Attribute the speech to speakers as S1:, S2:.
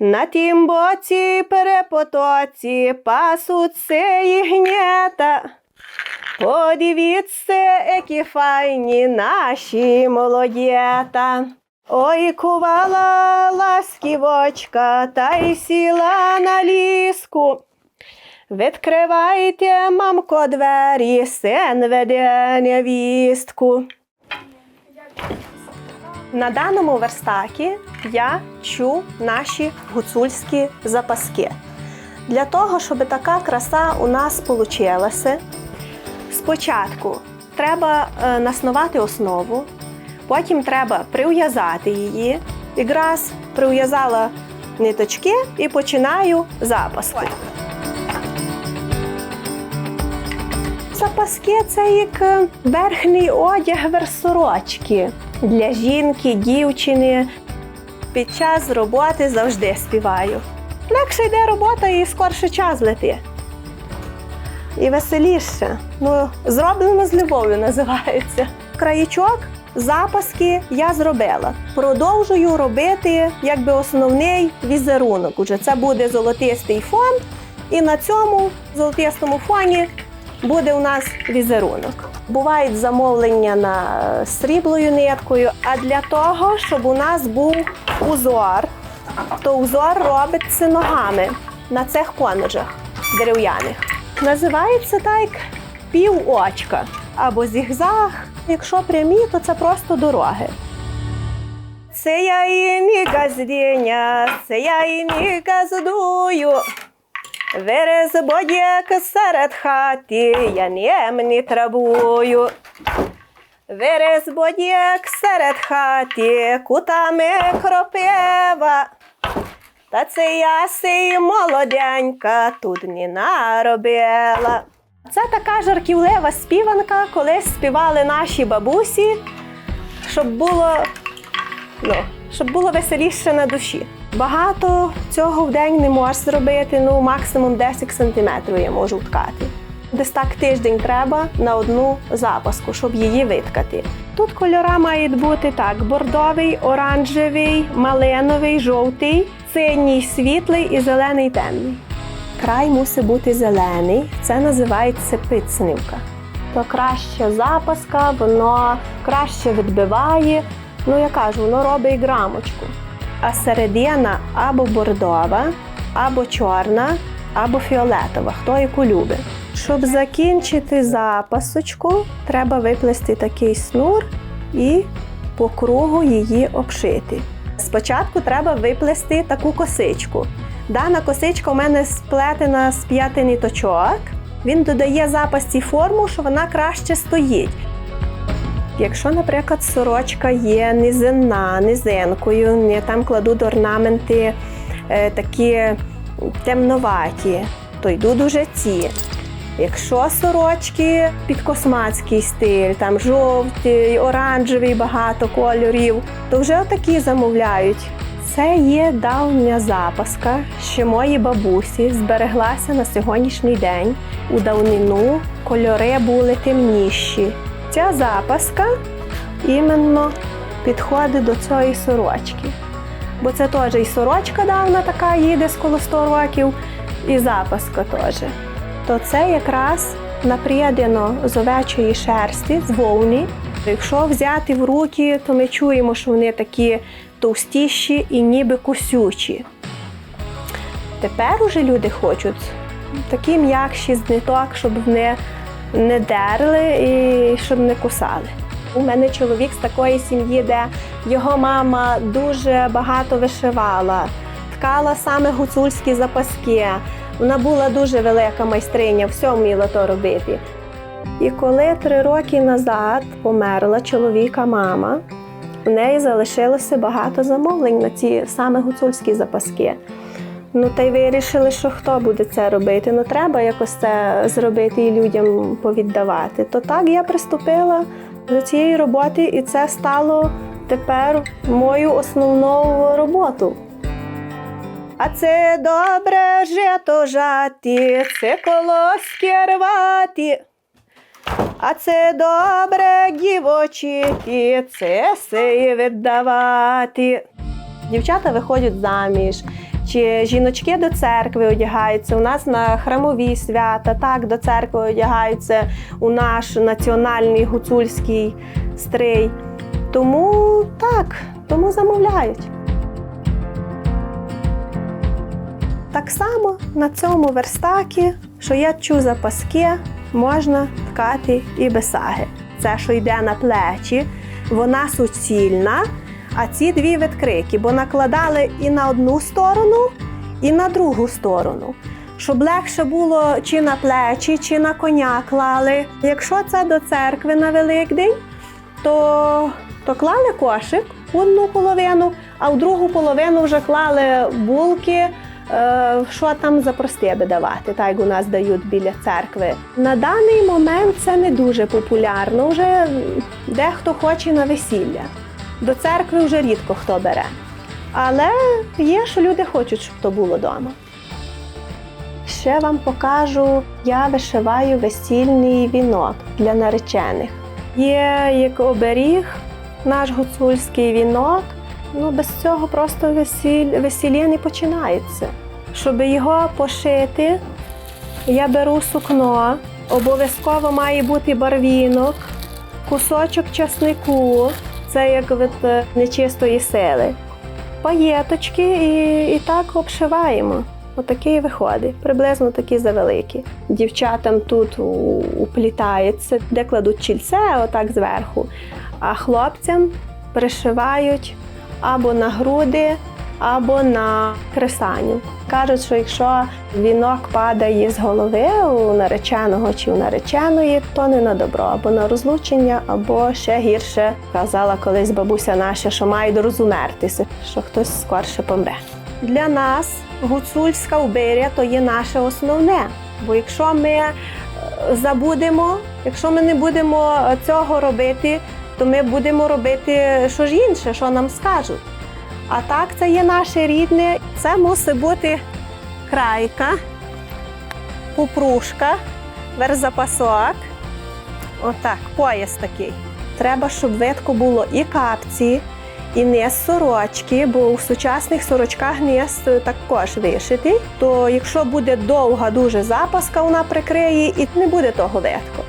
S1: На тім боці перепотоці пасуться ігнята. Подивіться, які файні наші молодєта. Ой, кувала ласківочка, та й сіла на ліску. Відкривайте, мамко, двері, син веде невістку. На даному верстакі я чу наші гуцульські запаски. Для того, щоб така краса у нас вийшла, спочатку треба е, наснувати основу, потім треба прив'язати її. Якраз прив'язала ниточки і починаю запаску. Запаски це як е, верхній одяг версорочки для жінки, дівчини. Під час роботи завжди співаю. Легше йде робота і скорше час лети. І веселіше. Ну, зроблено з любов'ю називається. Краєчок, запаски я зробила. Продовжую робити якби основний візерунок. Уже це буде золотистий фон, і на цьому золотистому фоні буде у нас візерунок. Бувають замовлення на е, сріблою ниткою, а для того, щоб у нас був узор, то узор робиться ногами на цих конуджах дерев'яних. Називається так пів очка або зігзаг. Якщо прямі, то це просто дороги. Це я і не газденя, це я і не газдую. Верез бодєк серед хати, я нєм не трабую. Верез бодєк серед хати, кутами кропива. Та це я сей молоденька, тут не наробила. Це така жарківлива співанка, колись співали наші бабусі, щоб було ну, щоб було веселіше на душі. Багато цього в день не можеш зробити, ну максимум 10 сантиметрів я можу вткати. Десь так тиждень треба на одну запаску, щоб її виткати. Тут кольора мають бути так: бордовий, оранжевий, малиновий, жовтий, синій, світлий і зелений темний. Край мусить бути зелений, це називається пицнивка. То краща запаска, воно краще відбиває. Ну, я кажу, воно робить грамочку. А середина або бордова, або чорна, або фіолетова, хто яку любить. Щоб закінчити запасочку, треба виплести такий снур і по кругу її обшити. Спочатку треба виплести таку косичку. Дана косичка у мене сплетена з п'яти ниточок. Він додає запасці форму, що вона краще стоїть. Якщо, наприклад, сорочка є низина, низинкою, не там кладуть орнаменти е, такі темноваті, то йдуть уже ці. Якщо сорочки під космацький стиль, там жовтий, оранжевий, багато кольорів, то вже отакі замовляють. Це є давня запаска, що мої бабусі збереглася на сьогоднішній день. У давнину кольори були темніші. Ця запаска іменно підходить до цієї сорочки. Бо це теж і сорочка давна така їде з коло 100 років, і запаска теж. То це якраз напрядено з овечої шерсті, з вовни. Якщо взяти в руки, то ми чуємо, що вони такі товстіші і ніби кусючі. Тепер уже люди хочуть такі м'якші з ниток, щоб вони не дерли і щоб не кусали. У мене чоловік з такої сім'ї, де його мама дуже багато вишивала, ткала саме гуцульські запаски. Вона була дуже велика майстриня, все вміла то робити. І коли три роки назад померла чоловіка мама, в неї залишилося багато замовлень на ці саме гуцульські запаски. Ну та й вирішили, що хто буде це робити. Ну треба якось це зробити і людям повіддавати. То так я приступила до цієї роботи, і це стало тепер мою основну роботу. А це добре жито жати, це колоски рвати. А це добре дівочити, це сеї віддавати. Дівчата виходять заміж, Чи жіночки до церкви одягаються? У нас на храмові свята, так, до церкви одягаються у наш національний гуцульський стрий. Тому так, тому замовляють. Так само на цьому верстакі, що я чу за паски, можна ткати і бесаги. Це, що йде на плечі, вона суцільна, а ці дві відкриті, бо накладали і на одну сторону, і на другу сторону. Щоб легше було чи на плечі, чи на коня клали. Якщо це до церкви на Великдень, то, то клали кошик в одну половину, а в другу половину вже клали булки, е, що там за простеби давати, так як у нас дають біля церкви. На даний момент це не дуже популярно. Вже дехто хоче на весілля. До церкви вже рідко хто бере. Але є, що люди хочуть, щоб то було вдома. Ще вам покажу, я вишиваю весільний вінок для наречених. Є як оберіг, наш гуцульський вінок. Ну, без цього просто весіль, весілля не починається. Щоб його пошити, я беру сукно, обов'язково має бути барвінок, кусочок часнику, це як від е, нечистої сили. Паєточки і, і так обшиваємо. Отакі виходить, приблизно такі завеликі. Дівчатам тут уплітається, де кладуть чільце, отак зверху. А хлопцям пришивають або на груди, або на кресаню. Кажуть, що якщо вінок падає з голови у нареченого чи у нареченої, то не на добро, або на розлучення, або ще гірше казала колись бабуся наша, що має дорозумертися, що хтось скорше помре. Для нас гуцульська убиря то є наше основне. Бо якщо ми е, забудемо, якщо ми не будемо цього робити, то ми будемо робити що ж інше, що нам скажуть. А так, це є наше рідне. Це мусить бути крайка, попрушка, верзапасок. Отак, пояс такий. Треба, щоб видко було і капці, і низ сорочки, бо у сучасних сорочках низ також вишитий. То якщо буде довга дуже запаска, вона прикриє і не буде того видко.